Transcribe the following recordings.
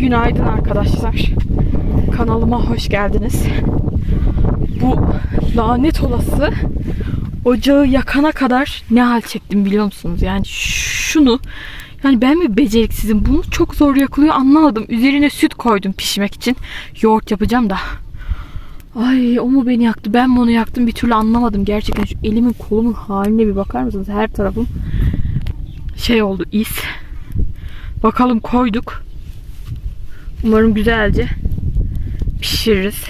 Günaydın arkadaşlar. Kanalıma hoş geldiniz. Bu lanet olası ocağı yakana kadar ne hal çektim biliyor musunuz? Yani şunu yani ben mi beceriksizim? Bunu çok zor yakılıyor anlamadım. Üzerine süt koydum pişmek için. Yoğurt yapacağım da. Ay o mu beni yaktı? Ben mi onu yaktım? Bir türlü anlamadım. Gerçekten şu elimin kolumun haline bir bakar mısınız? Her tarafım şey oldu is. Bakalım koyduk. Umarım güzelce pişiririz.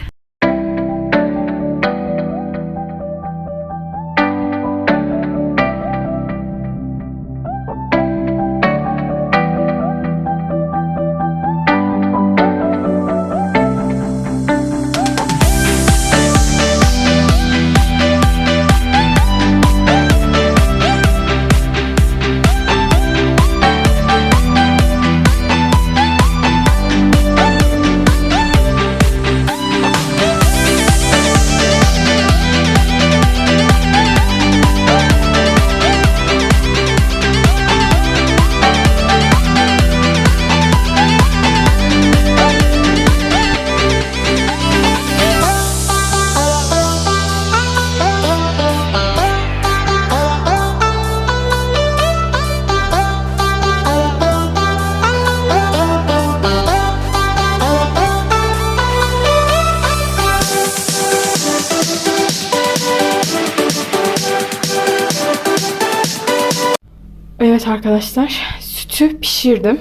Arkadaşlar sütü pişirdim.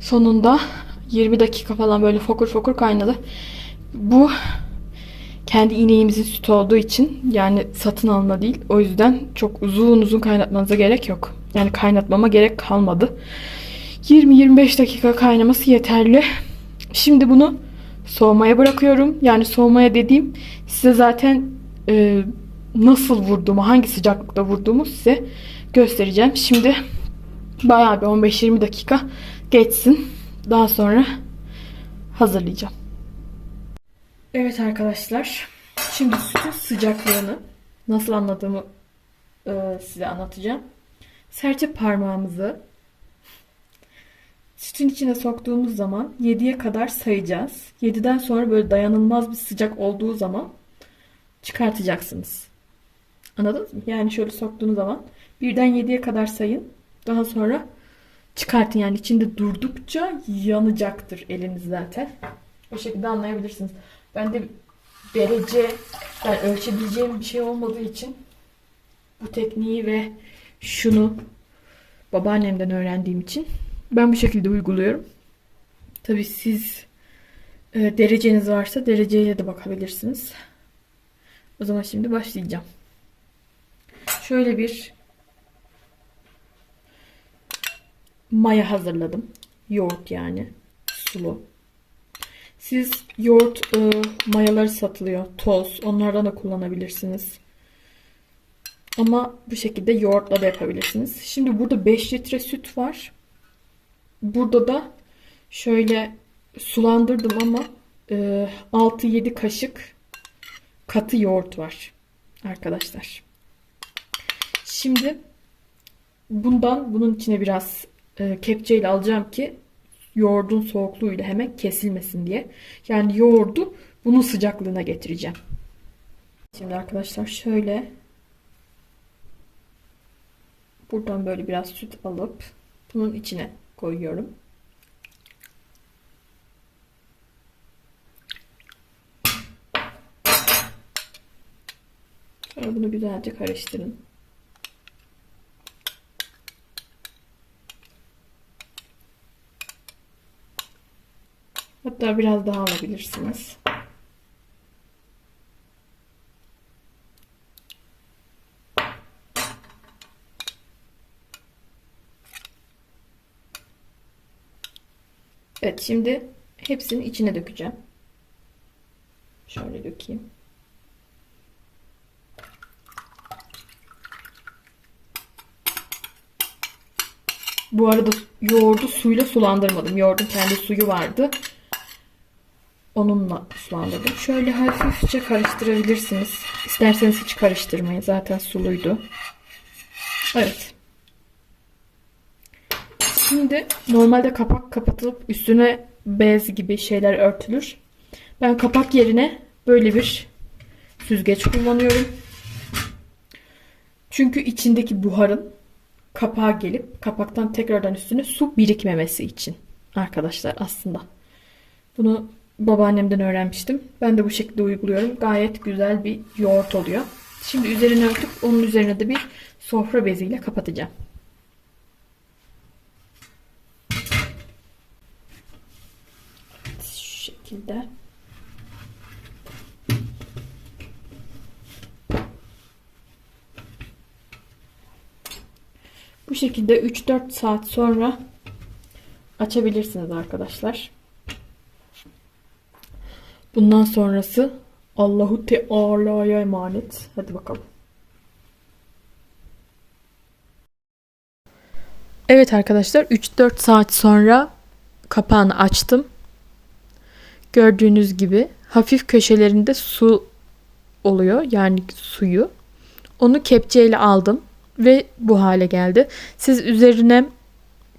Sonunda 20 dakika falan böyle fokur fokur kaynadı. Bu kendi ineğimizin sütü olduğu için yani satın alma değil. O yüzden çok uzun uzun kaynatmanıza gerek yok. Yani kaynatmama gerek kalmadı. 20-25 dakika kaynaması yeterli. Şimdi bunu soğumaya bırakıyorum. Yani soğumaya dediğim size zaten e, nasıl vurduğumu, hangi sıcaklıkta vurduğumu size göstereceğim. Şimdi bayağı bir 15-20 dakika geçsin. Daha sonra hazırlayacağım. Evet arkadaşlar. Şimdi sütün sıcaklığını nasıl anladığımı e, size anlatacağım. Serçe parmağımızı sütün içine soktuğumuz zaman 7'ye kadar sayacağız. 7'den sonra böyle dayanılmaz bir sıcak olduğu zaman çıkartacaksınız. Anladınız mı? Yani şöyle soktuğunuz zaman birden 7'ye kadar sayın. Daha sonra çıkartın. Yani içinde durdukça yanacaktır eliniz zaten. O şekilde anlayabilirsiniz. Ben de derece yani ölçebileceğim bir şey olmadığı için bu tekniği ve şunu babaannemden öğrendiğim için ben bu şekilde uyguluyorum. Tabii siz e, dereceniz varsa dereceyle de bakabilirsiniz. O zaman şimdi başlayacağım. Şöyle bir maya hazırladım. Yoğurt yani. Sulu. Siz yoğurt e, mayaları satılıyor. Toz. Onlardan da kullanabilirsiniz. Ama bu şekilde yoğurtla da yapabilirsiniz. Şimdi burada 5 litre süt var. Burada da şöyle sulandırdım ama e, 6-7 kaşık katı yoğurt var. Arkadaşlar. Şimdi bundan bunun içine biraz e, kepçeyle alacağım ki yoğurdun soğukluğuyla hemen kesilmesin diye. Yani yoğurdu bunun sıcaklığına getireceğim. Şimdi arkadaşlar şöyle buradan böyle biraz süt alıp bunun içine koyuyorum. Sonra bunu güzelce karıştırın. Hatta biraz daha alabilirsiniz. Evet şimdi hepsini içine dökeceğim. Şöyle dökeyim. Bu arada yoğurdu suyla sulandırmadım. Yoğurdun kendi suyu vardı. Onunla sulandırdım. Şöyle hafifçe karıştırabilirsiniz. İsterseniz hiç karıştırmayın. Zaten suluydu. Evet. Şimdi normalde kapak kapatılıp üstüne bez gibi şeyler örtülür. Ben kapak yerine böyle bir süzgeç kullanıyorum. Çünkü içindeki buharın kapağa gelip kapaktan tekrardan üstüne su birikmemesi için arkadaşlar aslında. Bunu babaannemden öğrenmiştim. Ben de bu şekilde uyguluyorum. Gayet güzel bir yoğurt oluyor. Şimdi üzerine örtüp onun üzerine de bir sofra beziyle kapatacağım. Şu şekilde. Bu şekilde 3-4 saat sonra açabilirsiniz arkadaşlar. Bundan sonrası Allahu Teala'ya emanet. Hadi bakalım. Evet arkadaşlar 3-4 saat sonra kapağını açtım. Gördüğünüz gibi hafif köşelerinde su oluyor. Yani suyu. Onu kepçeyle aldım ve bu hale geldi. Siz üzerine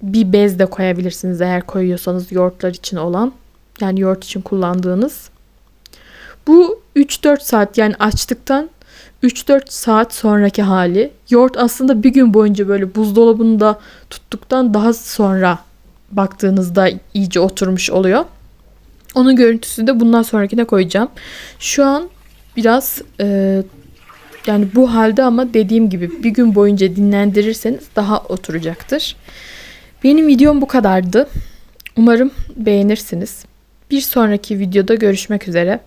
bir bez de koyabilirsiniz eğer koyuyorsanız yoğurtlar için olan. Yani yoğurt için kullandığınız. Bu 3-4 saat yani açtıktan 3-4 saat sonraki hali. Yoğurt aslında bir gün boyunca böyle buzdolabında tuttuktan daha sonra baktığınızda iyice oturmuş oluyor. Onun görüntüsünü de bundan sonrakine koyacağım. Şu an biraz e, yani bu halde ama dediğim gibi bir gün boyunca dinlendirirseniz daha oturacaktır. Benim videom bu kadardı. Umarım beğenirsiniz. Bir sonraki videoda görüşmek üzere.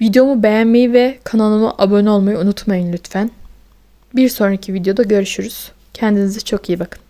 Videomu beğenmeyi ve kanalıma abone olmayı unutmayın lütfen. Bir sonraki videoda görüşürüz. Kendinize çok iyi bakın.